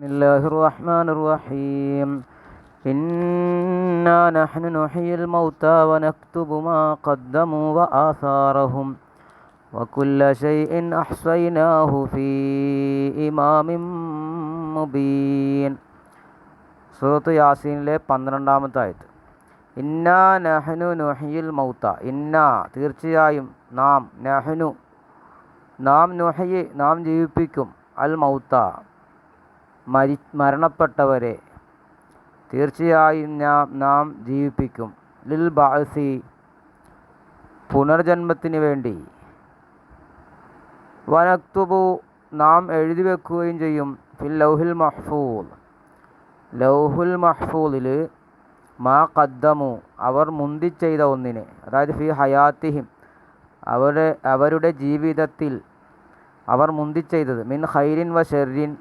بسم الله الرحمن الرحيم إنا نحن نحيي الموتى ونكتب ما قدموا وآثارهم وكل شيء أحصيناه في إمام مبين സൂറത്ത് യാസീനിലെ പന്ത്രണ്ടാമത്തെ ആയത് ഇന്നാ നഹനു നുഹിയിൽ മൗത്ത ഇന്ന തീർച്ചയായും നാം നഹനു നാം നുഹയി നാം ജീവിപ്പിക്കും അൽ മൗത്ത മരി മരണപ്പെട്ടവരെ തീർച്ചയായും നാം നാം ജീവിപ്പിക്കും. ലിൽ ബാസി പുനർജന്മത്തിന് വേണ്ടി. വനക്തുബു നാം എഴുതി വെക്കുകയും ചെയ്യും. ഫിൽ ലൗഹിൽ മഹ്ഫൂൽ ലൗഹുൽ മഹ്ഫൂലിൽ മാ കദ്ദമു അവർ മുന്തി ചെയ്ത ഒന്നിനെ. അതായത് ഫി ഹയാത്തിഹിം. അവരുടെ അവരുടെ ജീവിതത്തിൽ അവർ മുന്തി ചെയ്തത്. മിൻ ഹൈരിൻ വ ഷെറിൻ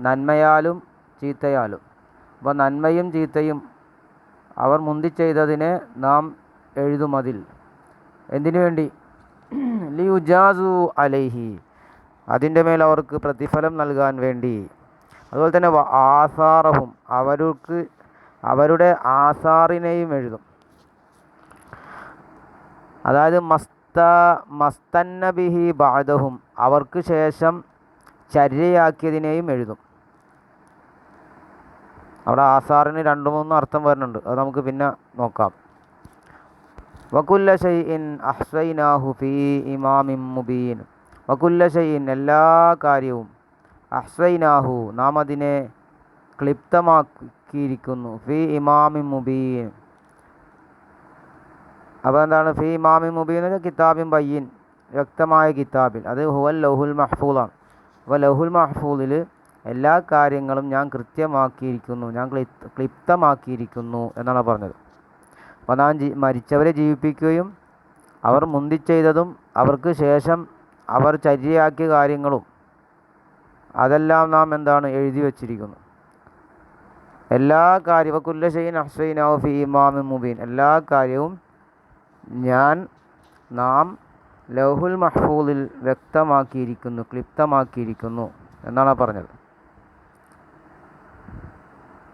നന്മയാലും ചീത്തയാലും. അപ്പോൾ നന്മയും ചീത്തയും അവർ മുന്തി ചെയ്തതിനെ നാം എഴുതും അതിൽ എന്തിനു വേണ്ടി? ലിയുജാസു അലൈഹി. അതിന്റെ മേൽ അവർക്ക് പ്രതിഫലം നൽകാൻ വേണ്ടി. അതുപോലെ തന്നെ ആസാറഹും അവർക്ക് അവരുടെ ആസാറിനെയും എഴുതും. അതായത് മസ്ത മസ്തന്നബിഹി ബാദഹും അവർക്ക് ശേഷം ചര്യയാക്കിയതിനെയും എഴുതും. അവിടെ ആസാറിന് രണ്ട് മൂന്ന് അർത്ഥം വരുന്നുണ്ട്. അത് നമുക്ക് പിന്നെ നോക്കാം. വകുല്ല ഷൈഇൻ ഫീ ഇമാമിൻ മുബീൻ. വകുല്ല എല്ലാ കാര്യവും അഹ്സൈനാഹു നാം അതിനെ ക്ലിപ്തമാക്കിയിരിക്കുന്നു. ഫി ഇമാമി മുബീൻ. അപ്പോൾ എന്താണ്? ഫി ഇമാമി മുബീൻ എന്ന് വെച്ചാൽ കിതാബിൻ ബയ്യൻ വ്യക്തമായ കിതാബിൽ. അത് ഹുവൽ ലഹുൽ ആണ് അപ്പോൾ ലഹുൽ മഹ്ഫൂലിൽ എല്ലാ കാര്യങ്ങളും ഞാൻ കൃത്യമാക്കിയിരിക്കുന്നു ഞാൻ ക്ലിപ്തമാക്കിയിരിക്കുന്നു എന്നാണ് പറഞ്ഞത്. അപ്പോൾ നാം മരിച്ചവരെ ജീവിപ്പിക്കുകയും അവർ മുന്തി ചെയ്തതും അവർക്ക് ശേഷം അവർ ചര്യയാക്കിയ കാര്യങ്ങളും അതെല്ലാം നാം എന്താണ് എഴുതി വച്ചിരിക്കുന്നു. എല്ലാ കാര്യവും കുല്ലശൈൻ അഹ്സൈനാവ് ഫി ഇമാമി മുബീൻ എല്ലാ കാര്യവും ഞാൻ നാം ലൗഹുൽ മഹ്ഫൂലിൽ വ്യക്തമാക്കിയിരിക്കുന്നു ക്ലിപ്തമാക്കിയിരിക്കുന്നു എന്നാണ് പറഞ്ഞത്.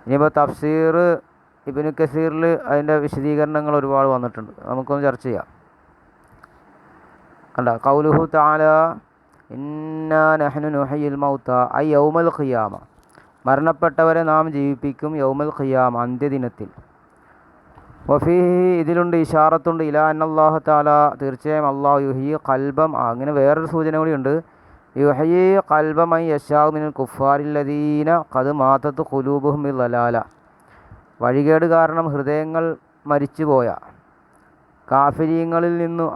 ഇനിയിപ്പോൾ തഫ്സീർ ഇബിനു കസീറിൽ അതിന്റെ വിശദീകരണങ്ങൾ ഒരുപാട് വന്നിട്ടുണ്ട്. നമുക്കൊന്ന് ചർച്ച ചെയ്യാം. അല്ല കൗലുഹു താല ഇന്നാ നഹ്നു നുഹയിൽ മൗത്ത ഐ യൗമൽ ഖിയാമ. മരണപ്പെട്ടവരെ നാം ജീവിപ്പിക്കും യൗമൽ ഖിയാമ അന്ത്യദിനത്തിൽ. വഫീഹി ഇതിലുണ്ട് ഇഷാറത്തുണ്ട് ഇലാ അന്നല്ലാഹു താല തീർച്ചയായും അള്ളാഹു യുഹി കൽബം അങ്ങനെ വേറൊരു സൂചന കൂടിയുണ്ട് യുഹയി കൽബമൈ യശാവ് മിനൽ കുഫാരില്ലദീന കത് മാത്തത്ത് കുലൂബുഹും ലലാല വഴികേട് കാരണം ഹൃദയങ്ങൾ മരിച്ചുപോയ കാഫിരീങ്ങളിൽ നിന്നു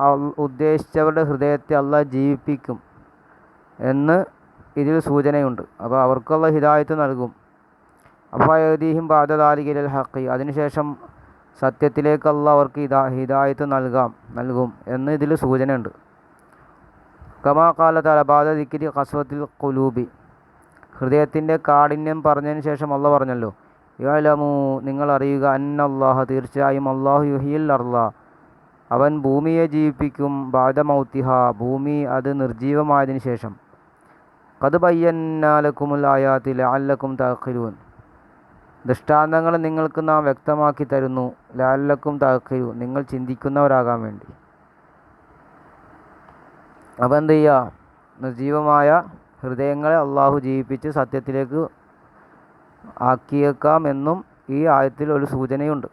ഉദ്ദേശിച്ചവരുടെ ഹൃദയത്തെ അല്ല ജീവിപ്പിക്കും എന്ന് ഇതിൽ സൂചനയുണ്ട്. അപ്പോൾ അവർക്കുള്ള ഹിദായത്ത് നൽകും. അപ്പോൾ യദീഹിം ബാധതാലികൽ ഹക്കി അതിനുശേഷം സത്യത്തിലേക്ക് അള്ളാഹ് അവർക്ക് ഹിദാ ഹിദായത്ത് നൽകാം നൽകും എന്ന് ഇതിൽ സൂചനയുണ്ട്. കമാ കാല തലബാദ ദിക്കിരി കസ്വത്തിൽ കുലൂബി ഹൃദയത്തിന്റെ കാഠിന്യം പറഞ്ഞതിന് ശേഷം അള്ള പറഞ്ഞല്ലോ യാലമു നിങ്ങൾ അറിയുക അന്നല്ലാഹ തീർച്ചയായും അള്ളാഹു യുഹിയിൽ അർല അവൻ ഭൂമിയെ ജീവിപ്പിക്കും ബാദമൗത്തിഹ ഭൂമി അത് നിർജീവമായതിന് ശേഷം. കത് പയ്യന്നാലക്കുമുൽ ആയാത്തിൽ അല്ലക്കും തഖിലൂൻ ദൃഷ്ടാന്തങ്ങൾ നിങ്ങൾക്ക് നാം വ്യക്തമാക്കി തരുന്നു ലാലക്കും തഖിലു നിങ്ങൾ ചിന്തിക്കുന്നവരാകാൻ വേണ്ടി. അപ്പോൾ എന്ത് ചെയ്യുക നിർജീവമായ ഹൃദയങ്ങളെ അള്ളാഹു ജീവിപ്പിച്ച് സത്യത്തിലേക്ക് ആക്കിയേക്കാം എന്നും ഈ ആയത്തിൽ ഒരു സൂചനയുണ്ട്.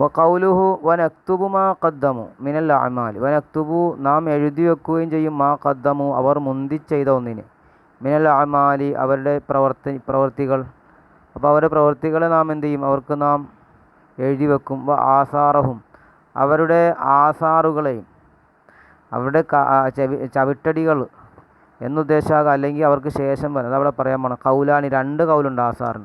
വക്കൗലുഹു വനക്തുബു മാ കദ്ദമു മിനൽ അമാൽ. വനക്തുബു നാം എഴുതി വെക്കുകയും ചെയ്യും മാ കദ്ദമു അവർ മുന്തി ചെയ്ത ഒന്നിന്. മിനൽ അമാലി അവരുടെ പ്രവർത്തി പ്രവർത്തികൾ. അപ്പോൾ അവരുടെ പ്രവർത്തികളെ നാം എന്ത് ചെയ്യും? അവർക്ക് നാം എഴുതി വെക്കും. വ ആസാറഹും അവരുടെ ആസാറുകളെയും. അവരുടെ ചവിട്ടടികൾ എന്നുദ്ദേശാക അല്ലെങ്കിൽ അവർക്ക് ശേഷം വരുന്നത് അതവിടെ പറയാൻ പോണം. കൗലാനി രണ്ട് കൗലുണ്ട് ആസാറിന്.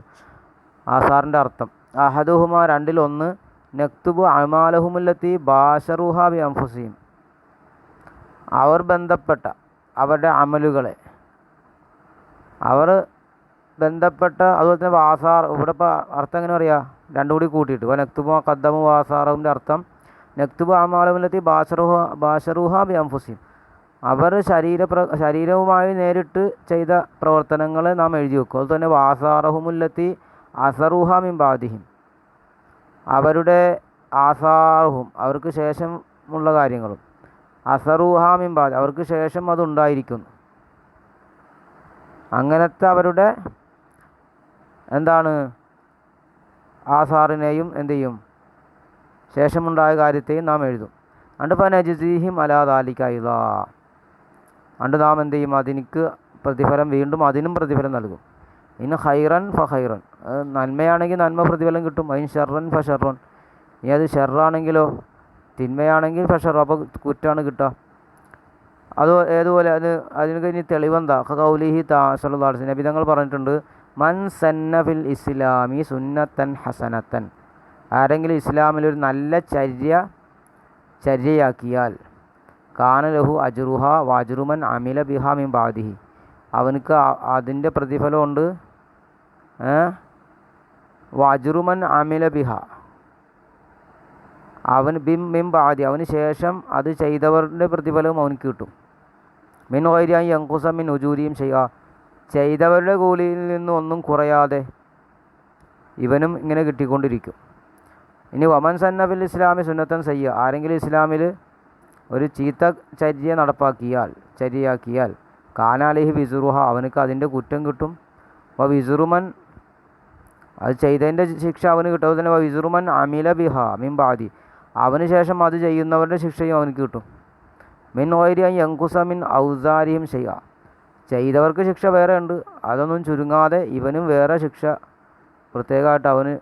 ആസാറിന്റെ അർത്ഥം. അഹദുഹുമ രണ്ടിലൊന്ന് നക്തുബു അമാലഹുമുല്ലത്തി ബാഷറുഹ ബി അംഫുസീം. അവർ ബന്ധപ്പെട്ട അവരുടെ അമലുകളെ. അവർ ബന്ധപ്പെട്ട അതുപോലെ തന്നെ വാസാർ ഇവിടെ ഇപ്പോൾ അർത്ഥം എങ്ങനെ പറയുക രണ്ടും കൂടി കൂട്ടിയിട്ട്. നക്തുബു കദ്ദമു വാസാറഹുവിന്റെ അർത്ഥം നക്തുബു അമാലഹുമുല്ലത്തി ബാഷറുഹ ബാഷറുഹ ബി അംഫുസിം അവർ ശരീര ശരീരവുമായി നേരിട്ട് ചെയ്ത പ്രവർത്തനങ്ങൾ നാം എഴുതി വെക്കും. അതുപോലെ തന്നെ വാസാറഹുമുല്ലത്തി അസറുഹാമിൻ ബാദിഹിം. അവരുടെ ആസാറുഹും അവർക്ക് ശേഷമുള്ള കാര്യങ്ങളും. അസറുഹാമിൻ ബാദി അവർക്ക് ശേഷം അതുണ്ടായിരിക്കുന്നു അങ്ങനത്തെ അവരുടെ എന്താണ്? ആസാറിനെയും എന്തു ചെയ്യും? ശേഷമുണ്ടായ കാര്യത്തെയും നാം എഴുതും. അണ്ട് പനജിഹിം അലാദാലിക്കൈത അണ്ട് നാം എന്ത് ചെയ്യും? അതിനിക്ക് പ്രതിഫലം വീണ്ടും അതിനും പ്രതിഫലം നൽകും. ഇന്ന് ഹൈറൻ ഫ ഹൈറൻ നന്മയാണെങ്കിൽ നന്മ പ്രതിഫലം കിട്ടും. അതിന് ഷെറൻ ഫ ഷെറൻ ഇനി അത് ഷെറാണെങ്കിലോ തിന്മയാണെങ്കിൽ ഫ ഷെറ അപ്പോൾ കുറ്റാണ് കിട്ടുക അത് ഏതുപോലെ? അത് അതിന് ഇനി തെളിവെന്താ? കൗലിഹി താ സല്ലാസ് നബി തങ്ങൾ പറഞ്ഞിട്ടുണ്ട് മൻ സന്ന ഫിൽ ഇസ്ലാമി സുന്നത്തൻ ഹസനത്തൻ. ആരെങ്കിലും ഇസ്ലാമിൽ ഒരു നല്ല ചര്യ ചര്യയാക്കിയാൽ കാനലഹു അജുറുഹ വാജുറുമൻ അമില ബിഹാമി ബാദിഹി. അവനക്ക് അതിന്റെ പ്രതിഫലമുണ്ട്. വാജുറുമൻ അമില ബിഹ. അവൻ ബിം മിം ബാദി. അവന് ശേഷം അത് ചെയ്തവരുടെ പ്രതിഫലവും അവന് കിട്ടും. മിൻ വൈര്യായി യങ്കുസ മിൻ ഉജൂരിയും ചെയ്യുക ചെയ്തവരുടെ കൂലിയിൽ നിന്ന് ഒന്നും കുറയാതെ ഇവനും ഇങ്ങനെ കിട്ടിക്കൊണ്ടിരിക്കും. ഇനി വമൻ സന്നബിൽ ഇസ്ലാമി സുന്നത്തൻ സയ്യ. ആരെങ്കിലും ഇസ്ലാമിൽ ഒരു ചീത്ത ചര്യ നടപ്പാക്കിയാൽ ചര്യയാക്കിയാൽ കാനാലിഹി വിസുറുഹ അവനക്ക് അതിന്റെ കുറ്റം കിട്ടും. വ വിസുറുമൻ അത് ചെയ്തതിന്റെ ശിക്ഷ അവന് കിട്ടും തന്നെ വിസുറുമൻ അമില ബിഹ മിൻ ബാദി. അവന് ശേഷം അത് ചെയ്യുന്നവരുടെ ശിക്ഷയും അവനക്ക് കിട്ടും. മിൻ ഓരിയ യങ്കുസ മിൻ ഔസാരിയും ചെയ്യുക ചെയ്തവർക്ക് ശിക്ഷ വേറെ ഉണ്ട്. അതൊന്നും ചുരുങ്ങാതെ ഇവനും വേറെ ശിക്ഷ. പ്രത്യേകമായിട്ട് അവന്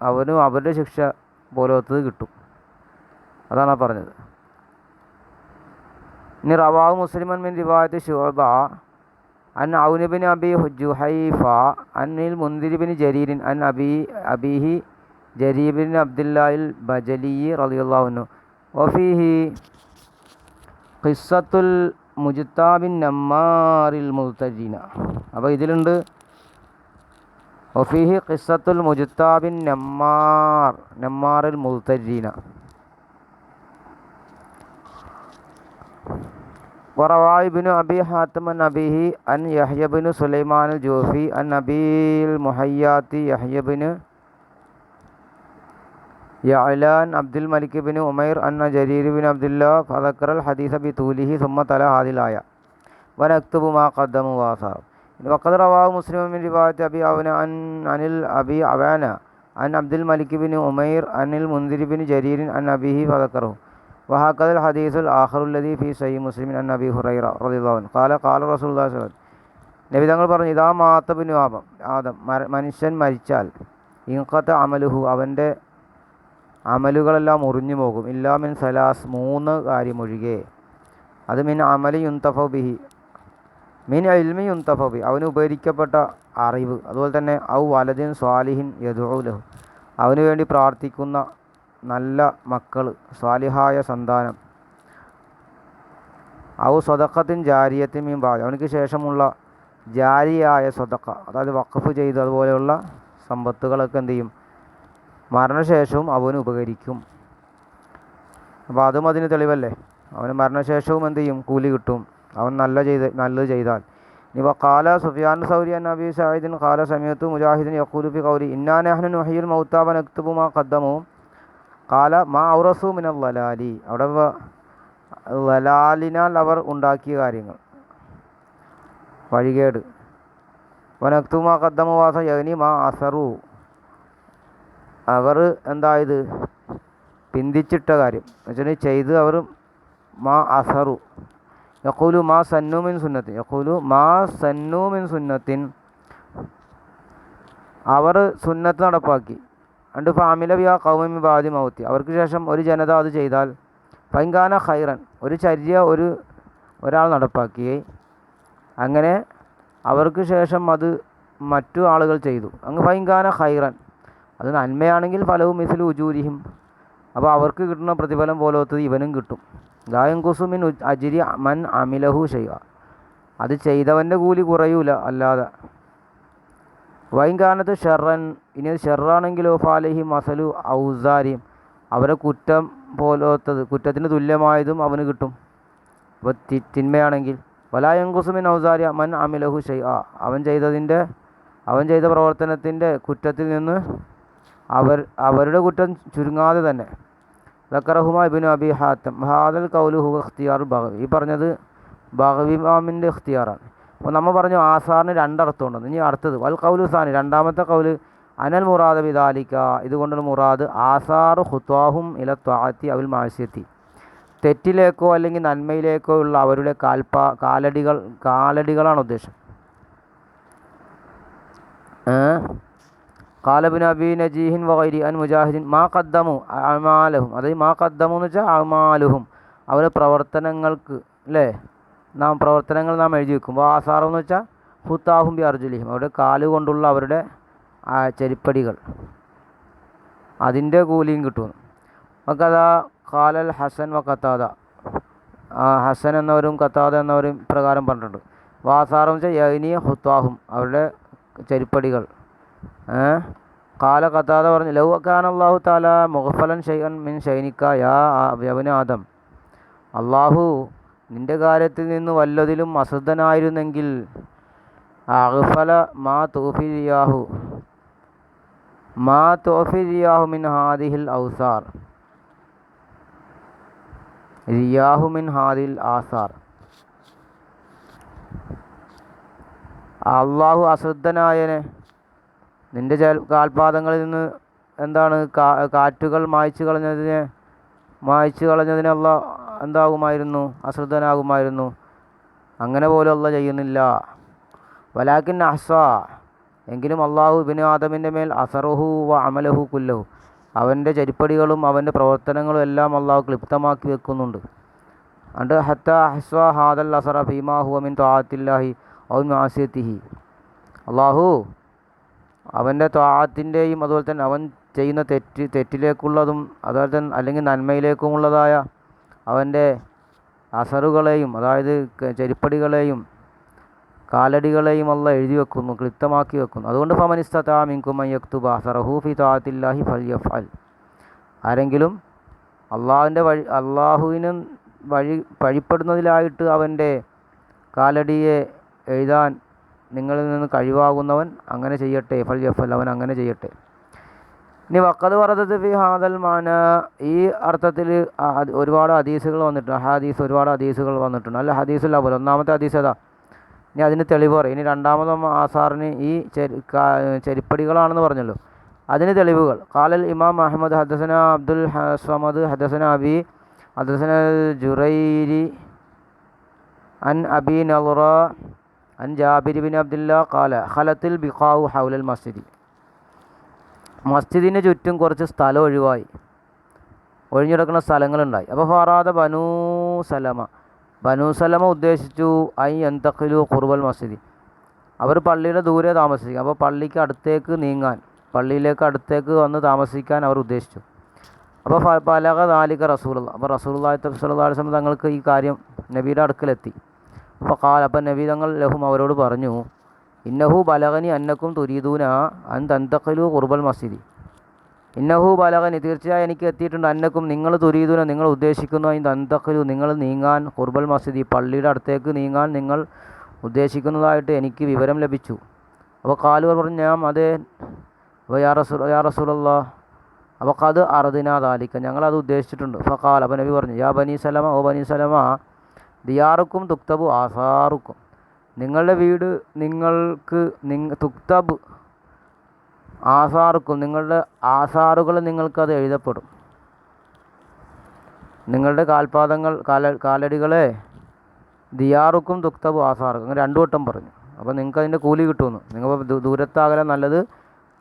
അവനും അവരുടെ ശിക്ഷ പോലത്തത് കിട്ടും. അതാണ് പറഞ്ഞത്. ഇനി റവാവ് മുസ്ലിമൻ മിൻ റിവായത്ത് ശോഭ അൻ ഔനബിൻ അബി ജുഹൈഫ അനിൽ മുന്തിരിബിൻ ജരീരിൻ അൻ അബി അബിഹി ജരീബിൻ അബ്ദുല്ലാഹിൽ ബജലി റളിയല്ലാഹുനു ഒഫിഹി ഖിസ്സത്തുൽ മുജിത്താബിൻ നമ്മാറിൽ മുത്തജീന അപ്പോൾ ഇതിലുണ്ട് وفيه قصة المجتاب النمار نمار المضطرين وروى ابن أبي حاتم عن أبيه أن يحيى بن سليمان الجوفي أن أبي المحيات يحيى بن يعلان عبد الملك بن عمير أن جرير بن عبد الله فذكر الحديث بطوله ثم تلا هذه الآية. ونكتب ما قدموا وآثاره വഖദ് റവാഹു മുസ്ലിം റിവായത്ത് അബി അവന അൻ അനിൽ അബി അവാന അൻ അബ്ദുൽ മലിക് ബിൻ ഉമൈർ അനിൽ മുന്തിരി ബിൻ ജരീരിൻ അൻ അബിഹി വദക്കറു വഹാക്കദൽ ഹദീസുൽ ആഹറുല്ലദി ഫി സൈ മുസ്ലിം അൻ അബി ഹുറൈറ റദിള്ളാഹുൻ കാല കാല റസൂല്ലാ സ്വലം നബി തങ്ങൾ പറഞ്ഞു ഇതാ മാത്തബിനു ആപം ആദം. മനുഷ്യൻ മരിച്ചാൽ ഇൻഖത്ത് അമലുഹു അവന്റെ അമലുകളെല്ലാം മുറിഞ്ഞു പോകും. ഇല്ലാമിൻ സലാസ് മൂന്ന് കാര്യം ഒഴികെ. അത് മിൻ അമലി യുന്തഫ ബിഹി. മിൻ അൽമി ഉന്തഫബി അവന് ഉപകരിക്കപ്പെട്ട അറിവ്. അതുപോലെ തന്നെ ഔ വലദിൻ സ്വാലിഹിൻ യദുലഹു അവന് വേണ്ടി പ്രാർത്ഥിക്കുന്ന നല്ല മക്കൾ സ്വാലിഹായ സന്താനം. ഔ സ്വതക്കത്തിൻ ജാരിയത്തിൻ മീൻ ബാധ അവനക്ക് ശേഷമുള്ള ജാരിയായ സ്വതക്ക അതായത് വഖഫ് ചെയ്ത് അതുപോലെയുള്ള സമ്പത്തുകളൊക്കെ എന്ത് ചെയ്യും? മരണശേഷവും അവന് ഉപകരിക്കും. അപ്പോൾ അതും അതിന് തെളിവല്ലേ? അവന് മരണശേഷവും എന്ത് ചെയ്യും? കൂലി കിട്ടും. അവൻ നല്ല ചെയ്ത് നല്ലത് ചെയ്താൽ. ഇനി കാല സുഫിയാൻ സൗരി അൻ നബി സാഹിദിൻ കാല സമയത്ത് മുജാഹിദിൻ യക്കൂലുഫി കൗരി ഇന്നാനഹനു നുഹയിൽ മൗത്താബൻ നക്തുബു മാ കദ്ദമു കാല മാ ഔറസു മിനൽ വലാലി. അവിടെ വലാലിനാൽ അവർ ഉണ്ടാക്കിയ കാര്യങ്ങൾ. വഴികേട്. വനക്തുമാ കദ്ദമുവാസ കദ്ദമു വാസ യഗ്നി മാ അസറു. അവർ എന്തായത്? പിന്തിച്ചിട്ട കാര്യം. എന്നുവെച്ചാൽ ചെയ്ത് അവർ മാ അസറു. യക്കൂലു മാ സന്നൂമിൻ സുന്നത്തിൻ യക്കൂലു മാ സന്നൂമിൻ സുന്നത്തിൻ അവർ സുന്നത്ത് നടപ്പാക്കി. അണ്ട് ഫാമില ബിയ കൗമി ബാദി മൗത്തി. അവർക്ക് ശേഷം ഒരു ജനത അത് ചെയ്താൽ ഫൈങ്കാന ഖൈറൻ. ഒരു ചര്യ ഒരു ഒരാൾ നടപ്പാക്കി. അങ്ങനെ അവർക്ക് ശേഷം അത് മറ്റു ആളുകൾ ചെയ്തു. അങ്ങ് ഫൈങ്കാന ഖൈറൻ. അത് നന്മയാണെങ്കിൽ ഫലവും മിസിൽ ഉജൂരിഹിം. അപ്പോൾ അവർക്ക് കിട്ടുന്ന പ്രതിഫലം പോലത്തത് ഇവനും കിട്ടും. ദായം കുസുമിൻ അജിരി മൻ അമിലഹു ചെയ്യുക അത് ചെയ്തവന്റെ കൂലി കുറയൂല അല്ലാതെ. വൈകാനത്ത് ഷെറൻ ഇനി അത് ഷെറാണെങ്കിലോ ഫാലഹി മസലു ഔസാരിയും. അവരെ കുറ്റം പോലത്തത് കുറ്റത്തിന് തുല്യമായതും അവന് കിട്ടും. അപ്പോൾ തി തിന്മയാണെങ്കിൽ. വലായങ്കുസുമിൻ ഔസാരി മൻ അമിലഹു ഷെയ് ആ അവൻ ചെയ്തതിന്റെ അവൻ ചെയ്ത പ്രവർത്തനത്തിന്റെ കുറ്റത്തിൽ നിന്ന് അവർ അവരുടെ കുറ്റം ചുരുങ്ങാതെ തന്നെ. ദക്കറഹുമ ഇബിനു അബി ഹാത്തം. ഹാദൽ കൗലുഹു ഇഖ്തിയാർ ബഹവി ഈ പറഞ്ഞത് ബഹവിമാമിന്റെ ഇഖ്തിയാറാണ്. അപ്പോൾ നമ്മൾ പറഞ്ഞു ആസാറിന് രണ്ടർത്ഥമുണ്ട്. ഇനി അടുത്തത്. വൽ കൗലു സാനി. രണ്ടാമത്തെ കൗൽ അനൽ മുറാദ് വിദാലിക്ക ഇതുകൊണ്ടുള്ള മുറാദ് ആസാർ ഹുത്വാഹും ഇല ത്വാത്തി അവൽ മാസ്യത്തി. തെറ്റിലേക്കോ അല്ലെങ്കിൽ നന്മയിലേക്കോ ഉള്ള അവരുടെ കാൽപാ കാലടികൾ കാലടികളാണ് ഉദ്ദേശം. കാലബിൻ അബി നജീഹിൻ വൈരി അൻ മുജാഹിദിൻ മാ കദ്ദമു അമാലഹും അതായത് മാ കദ്ദമു എന്ന് വെച്ചാൽ അമാലുഹും അവരെ പ്രവർത്തനങ്ങൾക്ക് അല്ലേ നാം പ്രവർത്തനങ്ങൾ നാം എഴുതി വെക്കും. ആസാറം എന്ന് വെച്ചാൽ ഹുത്താഹും ബി അർജുലിഹിം. അവരുടെ കാൽ കൊണ്ടുള്ള അവരുടെ ചെരിപ്പടികൾ. അതിന്റെ കൂലിയും കിട്ടും. കഥ കാലൽ ഹസൻ വ കത്താദ ഹസൻ എന്നവരും കത്താദ എന്നവരും പ്രകാരം പറഞ്ഞിട്ടുണ്ട്. വാസാറം വെച്ചാൽ യൈനി ഹുത്താഹും അവരുടെ ചെരിപ്പടികൾ. കാല കത്താദ പറഞ്ഞു ലൗ ഖാൻ അള്ളാഹു താല മുഹഫലൻ ഷൈഅൻ മിൻ ഷൈനിക്ക യാ യവന ആദം. അള്ളാഹു നിന്റെ കാര്യത്തിൽ നിന്ന് വല്ലതിലും അശ്രദ്ധനായിരുന്നെങ്കിൽ അഹ്ഫല മാ തോഫിയാഹു മാ തോഫിയാഹു മിൻ ഹാദിഹിൽ ഔസാർ. റിയാഹു മിൻ ഹാദിൽ ആസാർ. അള്ളാഹു അശ്രദ്ധനായനെ നിന്റെ ചെ കാൽപാദങ്ങളിൽ നിന്ന് എന്താണ് കാറ്റുകൾ മായ്ച്ചു കളഞ്ഞതിനെ മായ്ച്ചു കളഞ്ഞതിനെ അല്ല എന്താകുമായിരുന്നു? അശ്രദ്ധനാകുമായിരുന്നു. അങ്ങനെ പോലും ചെയ്യുന്നില്ല. വലാക്കിൻ അഹ്സ എങ്കിലും അള്ളാഹു ഇബിന് ആദമിന്റെ മേൽ അസറുഹു വ അമലഹു കുല്ലഹു. അവന്റെ ചരിപ്പടികളും അവന്റെ പ്രവർത്തനങ്ങളും എല്ലാം അള്ളാഹു ക്ലിപ്തമാക്കി വെക്കുന്നുണ്ട്. അണ്ട് ഹത്ത അഹ്സ ഹാദൽ അസറ ഭീമാഹു അമിൻ ത്വാത്തില്ലാഹി ഔൻ മാസിയത്തിഹി. അള്ളാഹു അവന്റെ ത്വാത്തിന്റെയും അതുപോലെ തന്നെ അവൻ ചെയ്യുന്ന തെറ്റ് തെറ്റിലേക്കുള്ളതും അതുപോലെ തന്നെ അല്ലെങ്കിൽ നന്മയിലേക്കുമുള്ളതായ അവന്റെ അസറുകളെയും അതായത് ചെരിപ്പടികളെയും കാലടികളെയും അല്ല എഴുതി വെക്കുന്നു ക്ലിപ്തമാക്കി വെക്കുന്നു. അതുകൊണ്ട് ഫമനിസ്തതാ താത്തില്ലാഹി ഫൽ അൽ ആരെങ്കിലും അള്ളാഹുവിന്റെ വഴി അള്ളാഹുവിന് വഴി വഴിപ്പെടുന്നതിലായിട്ട് അവന്റെ കാലടിയെ എഴുതാൻ നിങ്ങളിൽ നിന്ന് കഴിവാകുന്നവൻ അങ്ങനെ ചെയ്യട്ടെ ഫൽ യഫൽ അവൻ അങ്ങനെ ചെയ്യട്ടെ. ഇനി വക്കത് പറഞ്ഞത് ഫി ഹാദൽ മാന ഈ അർത്ഥത്തിൽ ഒരുപാട് ഹദീസുകൾ വന്നിട്ടുണ്ട്. ഹദീസ് ഒരുപാട് ഹദീസുകൾ വന്നിട്ടുണ്ട്. അല്ല ഹദീസുൽ പോലെ. ഒന്നാമത്തെ ഹദീസ് ഏതാ? ഇനി അതിന് തെളിവ് പറയും. ഇനി രണ്ടാമതും ആസാറിന് ഈ ചെരി ചെരിപ്പടികളാണെന്ന് പറഞ്ഞല്ലോ. അതിന് തെളിവുകൾ. കാലൽ ഇമാം അഹമ്മദ് ഹദസന അബ്ദുൽ സമദ് ഹദസന അബി ഹദസന ജുറൈരി അൻ അബി നറുറ അൻ ജാബിർ ബിൻ അബ്ദുല്ല കാല ഖലത്തിൽ ബിഖാവു ഹൗലൽ മസ്ജിദി മസ്ജിദിന് ചുറ്റും കുറച്ച് സ്ഥലം ഒഴിവായി. ഒഴിഞ്ഞിടക്കുന്ന സ്ഥലങ്ങളുണ്ടായി. അപ്പോൾ ഫറാദ ബനൂ സലമ. ബനൂ സലമ ഉദ്ദേശിച്ചു ഐ എന്തഖലു കുർബൽ മസ്ജിദി. അവർ പള്ളിയുടെ ദൂരെ താമസിക്കും. അപ്പോൾ പള്ളിക്ക് അടുത്തേക്ക് നീങ്ങാൻ പള്ളിയിലേക്ക് അടുത്തേക്ക് വന്ന് താമസിക്കാൻ അവർ ഉദ്ദേശിച്ചു. അപ്പോൾ പലക നാലിക റസൂലുള്ള അപ്പോൾ റസൂലുള്ളാഹി അള്ളാഹി തങ്ങൾക്ക് ഈ കാര്യം നബിയുടെ അടുക്കലെത്തി. അപ്പോൾ കാൽ അപ്പോൾ നബി തങ്ങൾ ലഹും അവരോട് പറഞ്ഞു ഇന്നഹു ബലഗനി അന്നക്കും തുരീദൂന അൻ തന്തഖലു ഖുർബൽ മസ്ജിദി. ഇന്നഹു ബലഗനി തീർച്ചയായും എനിക്ക് എത്തിയിട്ടുണ്ട്. അന്നക്കും നിങ്ങൾ തുരീദൂന നിങ്ങൾ ഉദ്ദേശിക്കുന്നു അൻ തന്തഖലു നിങ്ങൾ നീങ്ങാൻ ഖുർബൽ മസ്ജിദി പള്ളിയുടെ അടുത്തേക്ക് നീങ്ങാൻ നിങ്ങൾ ഉദ്ദേശിക്കുന്നതായിട്ട് എനിക്ക് വിവരം ലഭിച്ചു. അപ്പോൾ കാലുവർ പറഞ്ഞു ഞാൻ അതെ അപ്പോൾ യാ റസൂൽ യാ റസൂലല്ല. അപ്പോൾ അത് അറുതിനാ താലിക്ക ഞങ്ങളത് ഉദ്ദേശിച്ചിട്ടുണ്ട്. അപ്പോൾ കാൽ നബി പറഞ്ഞു യാ ബനി സലമ ഓ ബനി സലമ ദിയാറുക്കും തുക്തബു ആസാറുക്കും. നിങ്ങളുടെ വീട് നിങ്ങൾക്ക് നിങ്ങ തുക്തബ് ആസാറുക്കും. നിങ്ങളുടെ ആസാറുകൾ നിങ്ങൾക്കത് എഴുതപ്പെടും. നിങ്ങളുടെ കാൽപാദങ്ങൾ കാല കാലടികളെ ദിയാറുക്കും തുക്തബു ആസാറുക്കും. അങ്ങനെ രണ്ടു വട്ടം പറഞ്ഞു. അപ്പോൾ നിങ്ങൾക്ക് അതിന്റെ കൂലി കിട്ടുമെന്ന്. നിങ്ങൾ ദൂരത്താകലെ നല്ലത്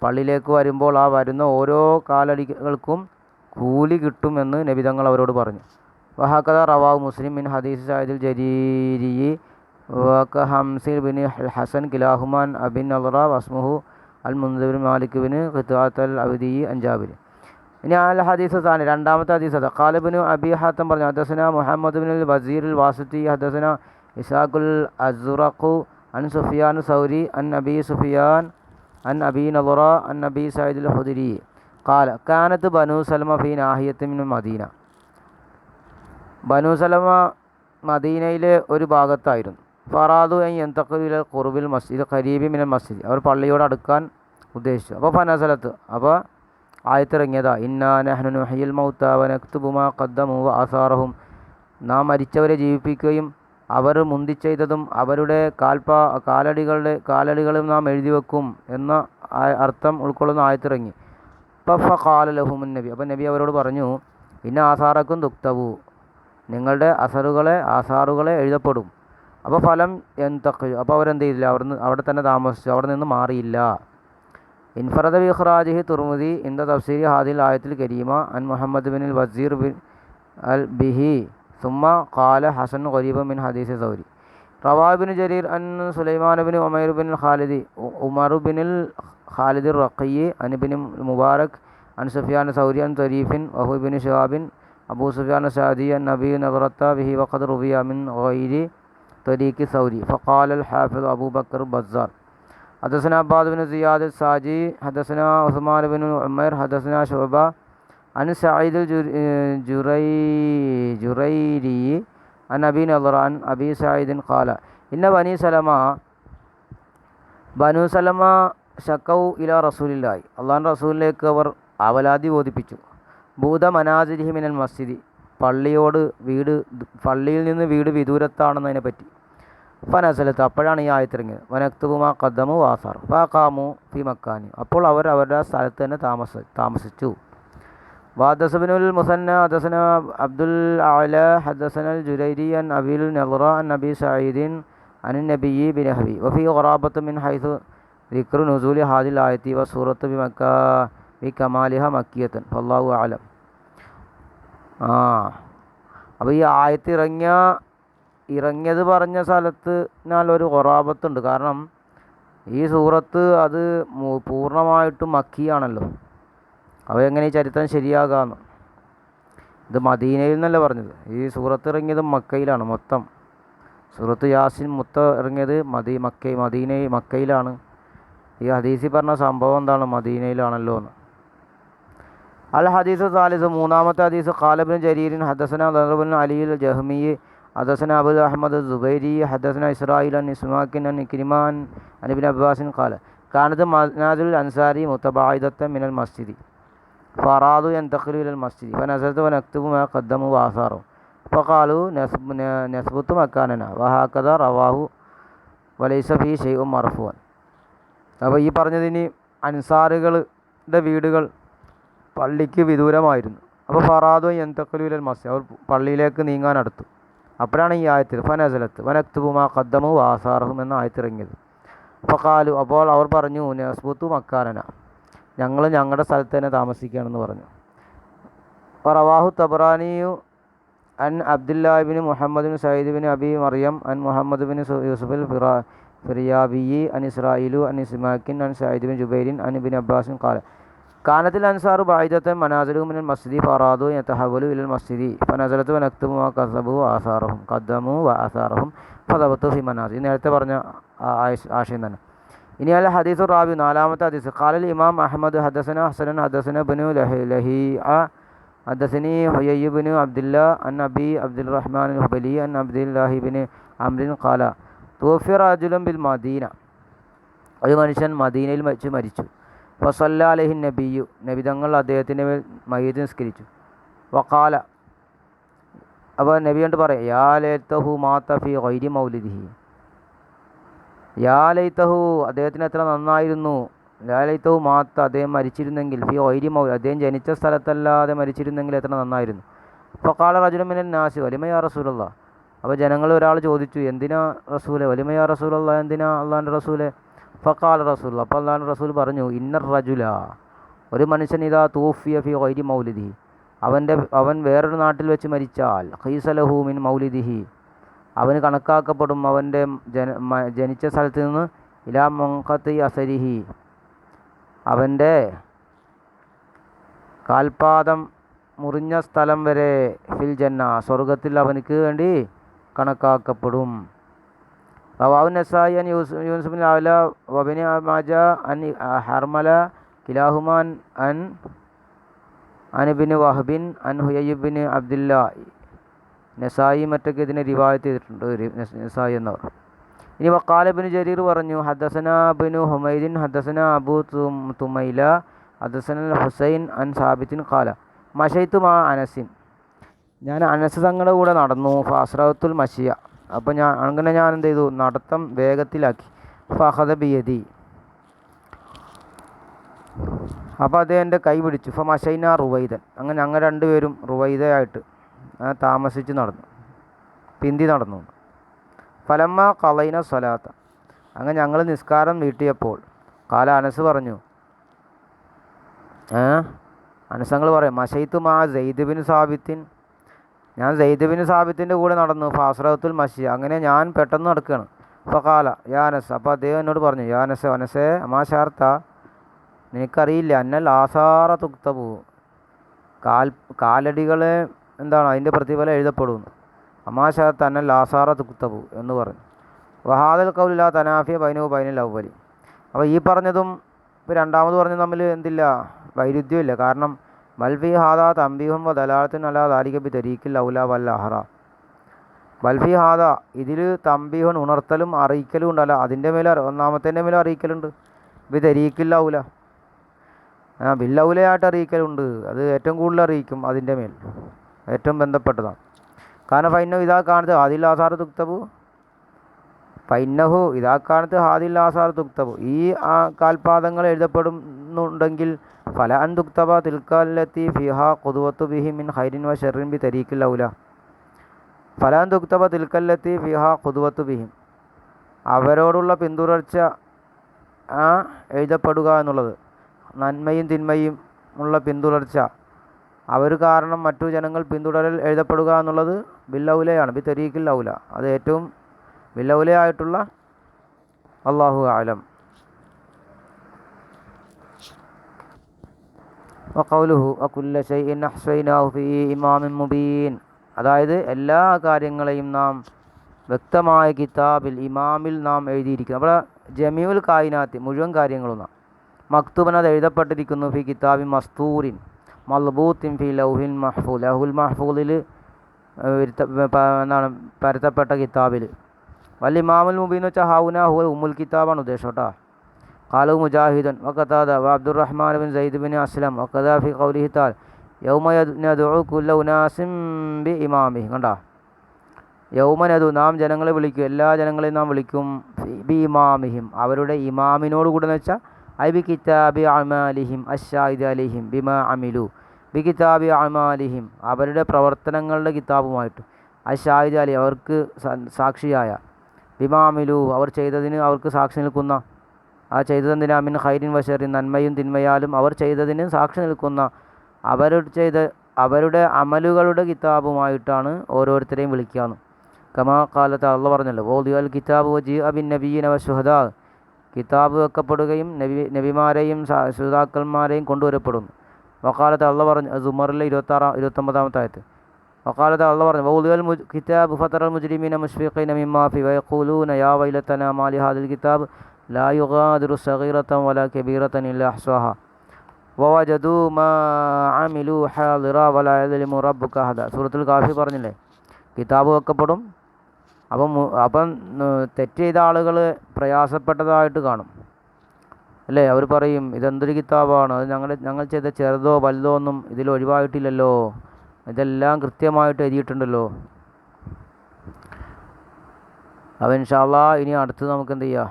പള്ളിയിലേക്ക് വരുമ്പോൾ ആ വരുന്ന ഓരോ കാലടികൾക്കും കൂലി കിട്ടുമെന്ന് നബിതങ്ങൾ അവരോട് പറഞ്ഞു. വഹാക്കഥ റവാവ് മുസ്ലിം മിൻ ഹദീസ് സാഹിദിൽ ജരീരി വക ഹംസിൽ ബിൻ ഹസൻ കിലാഹുമാൻ അബിൻ അൽറ വസ്മുഹു അൽ മുന്ദബിൻ മാലിക് ബിൻ ഖിത്താത്ത് അൽ അബദി അഞ്ചാബിൻ ഇനി അൽ ഹദീസ് താനി രണ്ടാമത്തെ ഹദീസ് അതാ. ഖാലിബിന് അബി ഹാത്തം പറഞ്ഞു ഹദസന മുഹമ്മദ് ബിൻ അൽ വസീർ അൽ വാസിത്തി ഹദസന ഇസാഖുൽ അസുറഖു അൻ സുഫിയാൻ സൗരി അൻ അബി സുഫിയാൻ അൻ അബി നലുറ അൻ അബി സൈദുൽ ഹുദരി. കാല കാനത്ത് ബനു സലമ ഫി നാഹിയത്ത് മിൻ മദീന. ബനു സലമ മദീനയിലെ ഒരു ഭാഗത്തായിരുന്നു. ഫറാദു എൻ എന്തൊക്കെ ഖുർബിൽ മസ്ജിദ് ഖരീബി മിനൽ മസ്ജിദ്. അവർ പള്ളിയോട് അടുക്കാൻ ഉദ്ദേശിച്ചു. അപ്പോൾ ഫനസലത്ത് അപ്പോൾ ആയത്തിറങ്ങിയതാ ഇന്നാ നഹ്നു നുഹയിൽ മൗത്താവൻ അക്തുബുമാ ഖദ്ദമു ആസാറഹും. നാം മരിച്ചവരെ ജീവിപ്പിക്കുകയും അവർ മുന്തി ചെയ്തതും അവരുടെ കാൽപാ കാലടികളുടെ കാലടികളും നാം എഴുതി വെക്കും എന്ന അർത്ഥം ഉൾക്കൊള്ളുന്ന ആയത്തിറങ്ങി. പഫ കാലലഹുമുൻ നബി. അപ്പം നബി അവരോട് പറഞ്ഞു ഇന്ന ആസാറക്കും ദുക്തവു നിങ്ങളുടെ അസറുകളെ ആസാറുകളെ എഴുതപ്പെടും. അപ്പോൾ ഫലം എന്തൊക്കെ? അപ്പോൾ അവരെന്ത് ചെയ്തില്ല അവിടുന്ന് അവിടെ തന്നെ താമസിച്ചു. അവിടെ നിന്ന് മാറിയില്ല. ഇൻഫറദ ബിഖ്റാജിഹി തുർമുദി ഇന്ത തഫ്സീരി ഹാദിൽ ആയത്തിൽ കരീമ അൻ മുഹമ്മദ് ബിൻ വസീർ ബിൻ അൽ ബിഹി സുമ ഖാല ഹസൻ ഖരീബ് ബിൻ ഹദീസ് സൗരി. റവാബിൻ ജരീർ അൻ സുലൈമാൻ ബിൻ ഉമൈർ ബിൻ ഖാലിദി ഉമർ ബിൻ ഖാലിദ് റഖി അൻ മുബാറക് അൻ സുഫിയാൻ സൗരി അൻ തരീഫിൻ വഹുബിൻ ഷഹാബിൻ അബൂ സുഫിയാൻ ഷാദിയ നബി നഗറത്ത ബിഹി വഖദ് റുബിയാമിൻ ഗൈരി തൊരീഖി സൗരി. ഫഖാൽ അൽ ഹാഫിദ് അബൂബക്കർ ബസാർ. ഹദസന അബ്ബാദ് ബിൻ സിയാദ് സാജി ഹദസന ഉസ്മാൻ ബിൻ ഉമർ ഹദസന ഷുബ അൻ സയ്യിദ് ജുറൈ ജുറൈരി അൻ അബി നദർ അൻ അബി സയ്യിദിൻ ഖാല. ഇന്ന ബനി സലമ ബനു സലമ ഷക്കൗ ഇല റസൂലില്ലായി അള്ളാൻ റസൂലിലേക്ക് അവർ അവലാതി ബോധിപ്പിച്ചു. ഭൂത മനാജിരിഹി മിനൽ മസ്ജിദി. പള്ളിയോട് വീട് പള്ളിയിൽ നിന്ന് വീട് വിദൂരത്താണെന്നതിനെ പറ്റി. ഫനസലത്ത് അപ്പോഴാണ് ഈ ആയത്തിറങ്ങിയത് വനക്തുബുമാ കദ്ദമു വാസാർ ഫാക്കാമു ഫി മക്കാനി. അപ്പോൾ അവർ അവരുടെ സ്ഥലത്ത് തന്നെ താമസ താമസിച്ചു. വാദസബിനുൽ മുസന്ന ഹദസന അബ്ദുൽ അല ഹദസനൽ ജുരൈരി അൻ അബിൽ നദ്റ അൻ നബി സഈദിൻ അനു നബി ബിൻ ഹബി. വഫി ഖറാബത്ത് മിൻ ഹൈസു നുസൂലി ഹാദിൽ ആയത്തി വ സൂറത്ത് ബി കമാലിഹ മക്കിയത്തൻ. അള്ളാഹു ആലം ആ. അപ്പോൾ ഈ ആയത്ത് ഇറങ്ങിയ ഇറങ്ങിയത് പറഞ്ഞ സ്ഥലത്ത് ഒരു ഒറാപത്തുണ്ട് കാരണം ഈ സൂറത്ത് അത് പൂർണമായിട്ടും മക്കിയാണല്ലോ. അപ്പോൾ എങ്ങനെ ഈ ചരിത്രം ശരിയാകാമെന്ന് ഇത് മദീനയിൽ നിന്നല്ല പറഞ്ഞത്. ഈ സൂറത്ത് ഇറങ്ങിയത് മക്കയിലാണ് മൊത്തം. സൂറത്ത് യാസിൻ മുത്ത ഇറങ്ങിയത് മദീ മക്ക മദീന മക്കയിലാണ്. ഈ ഹദീസി പറഞ്ഞ സംഭവം എന്താണ്? മദീനയിലാണല്ലോ എന്ന് അൽ ഹദീസ് സാലിസ്. മൂന്നാമത്തെ ഹദീസ് ഖാലബിൻ ജരീരിൻ ഹദസന ദർബിൻ അലിയിൽ ജഹ്മി ഹദസന അബുൽ അഹമ്മദ് സുബൈരി ഹദസന ഇസ്രായിൽ അൻ ഇസ്മാക്കിൻ അൻ ഇക്രിമാൻ അനിബിൻ അബ്ബാസിൻ ഖാല. കാനത് മനാദുൽ അൻസാരി മുത്തബായിദത്ത മിനൽ മസ്ജിദി. ഫറാദു യന്തഖിലു ഇലൽ മസ്ജിദി. വൻ വനക്തുബു മാ ഖദ്ദമു വാസാറു ഫഖാലു നസ്ബ് നസ്ബുത്തു മക്കാനന. വഹാക്കഥ റവാഹു വലൈസ ഫീ ഷെയ്ഉം മർഫുവൻ അപ്പോൾ ഈ പറഞ്ഞതിന് അൻസാറുകളുടെ വീടുകൾ പള്ളിക്ക് വിദൂരമായിരുന്നു. അപ്പോൾ ഫറാദു യന്തഖലുലൽ മസ്ജിദ്. അവർ പള്ളിയിലേക്ക് നീങ്ങാൻ അടുത്തു. അപ്പോഴാണ് ഈ ആയത്തിൽ ഫനസലത്ത് വനക്തുബുമാ കദ്ദമു വാസാറഹും എന്ന ആയത്തിറങ്ങിയത് ഫഖാലു അപ്പോൾ അവർ പറഞ്ഞു നസ്ബുത്തു മക്കാനന. ഞങ്ങൾ ഞങ്ങളുടെ സ്ഥലത്ത് തന്നെ താമസിക്കുകയാണെന്ന് പറഞ്ഞു. റവാഹു തബറാനിയു അൻ അബ്ദുല്ലാബിന് മുഹമ്മദ് സയ്യിദ് ബിൻ അബി മറിയം അൻ മുഹമ്മദ് ബിൻ യൂസുഫിൽ ഫിറാ ഫിറിയാബിയി അൻ ഇസ്രായിലു അൻ ഇസ്മാക്കിൻ അൻ സയ്യിദ് ബിൻ ജുബൈരിൻ അൻ ബിൻ അബ്ബാസിൻ കാല അൻസാർ ബായിദത്തൻ മനാസലു മിനൽ മസ്ജിദി ഫറാദു യതഹവലു ഇലൽ മസ്ജിദി. ഫനസലത്ത് വനക്തുബു മാ കസബു ആസാറഹും. ഖദ്ദമു വ ആസാറഹും. ഫദബത്തു ഫി മനാസി. നേരത്തെ പറഞ്ഞ ആശയം തന്നെ. ഇനി അല്ല ഹദീസ് റാബി നാലാമത്തെ ഹദീസ്. ഖാലൽ ഇമാം അഹമ്മദ് ഹദസന ഹസനൻ ഹദസന ബനു ലഹി ലഹി ഹദസനി ഹുയയ്യ ബിനു അബ്ദുല്ല അൻ അബി അബ്ദുൽ റഹ്മാൻ ഹുബലി അൻ അബ്ദുല്ലാഹിബിന് അമ്രിൻ ഖാല. തൂഫിയ റാജുലം ബിൽ മദീന. ഒരു മനുഷ്യൻ മദീനയിൽ വെച്ച് മരിച്ചു. ഫസല്ല അലഹി നബിയു. നബി തങ്ങൾ അദ്ദേഹത്തിന്റെ മേൽ മയ്യത്ത് നിസ്കരിച്ചു. വക്കാല അപ്പോൾ നബി കൊണ്ട് പറയാം യാ ലേത്തഹു മാത്ത ഫി ഗൈരി മൗലിദിഹി. യാ അദ്ദേഹത്തിന് എത്ര നന്നായിരുന്നു. ലാലൈത്തഹു മാത്ത അദ്ദേഹം മരിച്ചിരുന്നെങ്കിൽ ഫി ഒരി മൗലി അദ്ദേഹം ജനിച്ച സ്ഥലത്തല്ലാതെ മരിച്ചിരുന്നെങ്കിൽ എത്ര നന്നായിരുന്നു. അപ്പോൾ കാല റജുലമിനൽ നാസി വലിമയാ റസൂലുള്ള അപ്പോൾ ജനങ്ങൾ ഒരാൾ ചോദിച്ചു എന്തിനാ റസൂലെ? വലിമയാ റസൂലുള്ള എന്തിനാ അള്ളാന്റെ റസൂലെ? ഫക്കാൽ റസൂൽ അപ്പോൾ അള്ളാഹു റസൂൽ പറഞ്ഞു ഇന്നർ റജുല ഒരു മനുഷ്യൻ ഇതാ തൂഫിയ ഫി ഒരി മൗലിദി അവന്റെ അവൻ വേറൊരു നാട്ടിൽ വെച്ച് മരിച്ചാൽ ഖൈസലഹു മിൻ മൗലിദിഹി അവന് കണക്കാക്കപ്പെടും അവന്റെ ജന ജനിച്ച സ്ഥലത്ത് നിന്ന് ഇലാ മൊങ്കത്ത് അസരിഹി അവന്റെ കാൽപാദം മുറിഞ്ഞ സ്ഥലം വരെ ഫിൽ ജന്ന സ്വർഗത്തിൽ അവനക്ക് വേണ്ടി കണക്കാക്കപ്പെടും. റവാബ് നസായി അൻ യൂസ് യൂസുഫിൻ വബിന വബിന് മാജ അൻ ഹർമല കിലാഹുമാൻ അൻ അനബിന് വഹബിൻ അൻ ഹുയബിന് അബ്ദുല്ല നസായി മറ്റൊക്കെ ഇതിനെ റിവായത്ത് ചെയ്തിട്ടുണ്ട് നസായി എന്നവർ. ഇനി വക്കാലബിന് ജരീർ പറഞ്ഞു ഹദസന ബിനു ഹുമൈദിൻ ഹദസന അബു തുമൈല ഹദസന ഹുസൈൻ അൻ സാബിത്തിൻ ഖാല. മഷൈത്തു മാ അനസിൻ. ഞാൻ അനസ് തങ്ങളുടെ കൂടെ നടന്നു ഫാസ്രത്തുൽ മഷിയ അപ്പോൾ ഞാൻ അങ്ങനെ ഞാൻ എന്ത് ചെയ്തു നടത്തം വേഗത്തിലാക്കി. ഫഹദ ബിയതി അപ്പോൾ അദ്ദേഹം എന്റെ കൈ പിടിച്ചു. ഫ മഷൈന റുവൈദൻ. അങ്ങനെ ഞങ്ങൾ രണ്ടുപേരും റുവൈദയായിട്ട് താമസിച്ച് നടന്നു. പിന്തി നടന്നു. ഫലമ്മ കളൈന സ്വലാത്ത. അങ്ങനെ ഞങ്ങൾ നിസ്കാരം നീട്ടിയപ്പോൾ കാല അനസ് പറഞ്ഞു അനസങ്ങൾ പറയാം മഷൈത്ത് മാ ജെയ്ദ് ബിൻ സാബിത്തിൻ ഞാൻ സെയ്ദബിന് സാബിത്തിന്റെ കൂടെ നടന്നു ഫാസ്രത്തുൽ മഷി അങ്ങനെ ഞാൻ പെട്ടെന്ന് നടക്കുകയാണ് അപ്പോൾ കാല യാ അനസ് അപ്പോൾ അദ്ദേഹം എന്നോട് പറഞ്ഞു യാനസ് അനസെ അമാ ഷാർത്ത നിനക്കറിയില്ല അന്നൽ ആസാറ തുക്തപൂ കാൽ കാലടികളെ എന്താണ് അതിന്റെ പ്രതിഫലം എഴുതപ്പെടുന്നു. അമാശാത്ത് അന്നൽ ആസാറ തുക്തപൂ എന്ന് പറഞ്ഞു. വഹാദൽ കൗലില്ല തനാഫിയ ബൈനു ബൈനൽ അവലി അപ്പോൾ ഈ പറഞ്ഞതും ഇപ്പോൾ രണ്ടാമത് പറഞ്ഞതും തമ്മിൽ എന്തില്ല വൈരുദ്ധ്യമില്ല. കാരണം ബൽഫി ഹാദ തമ്പിഹും ദലാലത്തിൻ അല്ലാ ദാലിക ബി തരീക്കിൽ ഔല വല്ല അഹറ. ബൽഫി ഹാദ ഇതിൽ തമ്പിഹൻ ഉണർത്തലും അറിയിക്കലും ഉണ്ടല്ല അതിന്റെ മേലെ ഒന്നാമത്തേന്റെ മേലെ അറിയിക്കലുണ്ട്. ബി തരീക്കിൽ ഔല. ആ ബില്ലൗലയായിട്ട് അറിയിക്കലുണ്ട്. അത് ഏറ്റവും കൂടുതൽ അറിയിക്കും അതിന്റെ മേൽ. ഏറ്റവും ബന്ധപ്പെട്ടതാണ്. കാരണം ഫൈനോ ഇതാ കാണത്ത് ഹാദിൽ ആസാർ തുക്തബു. ഫൈനഹു ഇതാ കാണത്ത് ഹാദിൽ ആസാർ തുക്തബു. ഈ ആ കാൽപാദങ്ങൾ എഴുതപ്പെടുന്നുണ്ടെങ്കിൽ ഫല അൻ തുക്തബ തിൽക്കാലത്തി ഫിഹ കുതുവത്തു ബിഹി മിൻ ഹൈരിൻ വ ഷെറിൻ ബി തരീക്കിൽ ഔല ഫല അൻ തുക്തബ തിൽക്കല്ലത്തി ഫിഹ കുതുവത്തു ബിഹിം അവരോടുള്ള പിന്തുടർച്ച എഴുതപ്പെടുക എന്നുള്ളത്. നന്മയും തിന്മയും ഉള്ള പിന്തുടർച്ച. അവർ കാരണം മറ്റു ജനങ്ങൾ പിന്തുടരൽ എഴുതപ്പെടുക എന്നുള്ളത് ബില്ലൗലയാണ് ബി തരീഖിൽ ഔല. അത് ഏറ്റവും ബില്ലൗലയായിട്ടുള്ള അള്ളാഹു ആലം ഷൈഇൻ അഹ്സൈനാഹു ഫീ ഇമാമിൻ മുബീൻ. അതായത് എല്ലാ കാര്യങ്ങളെയും നാം വ്യക്തമായ കിതാബിൽ ഇമാമിൽ നാം എഴുതിയിരിക്കുന്നു. അവിടെ ജമീഉൽ കായിനാത്തി മുഴുവൻ കാര്യങ്ങളും നാം മക്തൂബൻ അത് എഴുതപ്പെട്ടിരിക്കുന്നു ഫി കിതാബി മസ്തൂറിൻ മൽബൂത്തിൻ ഫി ലൗഹിൻ മഹ്ഫൂൽ. ലഹുൽ മഹ്ഫൂലിൽ എന്താണ് പരത്തപ്പെട്ട കിതാബിൽ. വല്ല ഇമാമുൽ മുബീൻ എന്ന് വെച്ചാൽ ഹൗന ഹുൽ ഉമ്മുൽ കിതാബാണ് ഉദ്ദേശം കേട്ടോ. ഖാലു മുജാഹിദൻ وقتادة وعبد الرحمن بن സയ്യിദ് بن أسلم وكذا في ഖൗലിഹി تعالى യൗമ യദ്ഉ കുല്ല ഉനാസിം ബി ഇമാമിഹി കണ്ടോ യൗമനതു നാം ജനങ്ങളെ വിളിക്കും. എല്ലാ ജനങ്ങളെയും നാം വിളിക്കും ബി ഇമാമിഹിം അവരുടെ ഇമാമിനോട് കൂടെ എന്ന് വെച്ചാൽ ഐ ബി കിതാബി അമാലിഹിം അഷാഹിദ് അലിഹിം ബിമ അമിലു. ബി കിതാബി അമാലിഹിം അവരുടെ പ്രവർത്തനങ്ങളുടെ കിതാബുമായിട്ട്. അഷാഹിദ് അലി അവർക്ക് സാക്ഷിയായ. ബിമാമിലു അവർ ചെയ്തതിന് അവർക്ക് സാക്ഷി നിൽക്കുന്ന ആ ചെയ്തതിന് അമിൻ ഹൈരിൻ വഷറിൻ നന്മയും തിന്മയാലും അവർ ചെയ്തതിന് സാക്ഷി നിൽക്കുന്ന അവർ ചെയ്ത അവരുടെ അമലുകളുടെ കിതാബുമായിട്ടാണ് ഓരോരുത്തരെയും വിളിക്കുകയാണ് കമാ കാലത്ത് അള്ള പറഞ്ഞല്ലോ ഓദിയൽ കിതാബ് ജി അബിൻ നബീ വ ഷുഹദാ കിതാബ് വെക്കപ്പെടുകയും നബി നബിമാരെയും ശുഹദാക്കന്മാരെയും കൊണ്ടുവരപ്പെടുന്നു. വക്കാലത്ത് അള്ള പറഞ്ഞു സുമറിലെ ഇരുപത്താറാം ഇരുപത്തൊമ്പതാമത്തെ ആയത്ത് വക്കാലത്ത് അള്ള പറഞ്ഞു വൗദിയൽ കിതാബ് ഫത്തറൽ മുജ്രിമീന മുഷ്ഫീഖൈ മിമ്മാ ഫി വയഖൂലൂന യാ വൈലത്തന മാലി ഹാദിൽ കിതാബ് ലാ യുഗാദിറു സഗീറത്തൻ വല കബീറത്തൻ ഇല്ല അഹ്സാഹ വവജദു മാ അമിലു ഹാദിറ വല യദ്ലിമു റബ്ബുക അഹദ സൂറത്തുൽ കാഫി പറഞ്ഞില്ലേ? കിതാബ് വെക്കപ്പെടും അപ്പം അപ്പം തെറ്റ് ചെയ്ത ആളുകൾ പ്രയാസപ്പെട്ടതായിട്ട് കാണും. അല്ലേ? അവർ പറയും ഇതെന്തൊരു കിതാബാണ്? അത് ഞങ്ങൾ ഞങ്ങൾ ചെയ്ത ചെറുതോ വലുതോ ഒന്നും ഇതിൽ ഒഴിവായിട്ടില്ലല്ലോ. ഇതെല്ലാം കൃത്യമായിട്ട് എഴുതിയിട്ടുണ്ടല്ലോ. അപ്പം ഇൻഷാല്ലാ ഇനി അടുത്ത് നമുക്ക് എന്ത് ചെയ്യാം?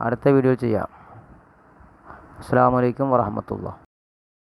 അടുത്ത വീഡിയോ ചെയ്യാം. അസ്സാം വലൈക്കും വറഹമത്തുള്ള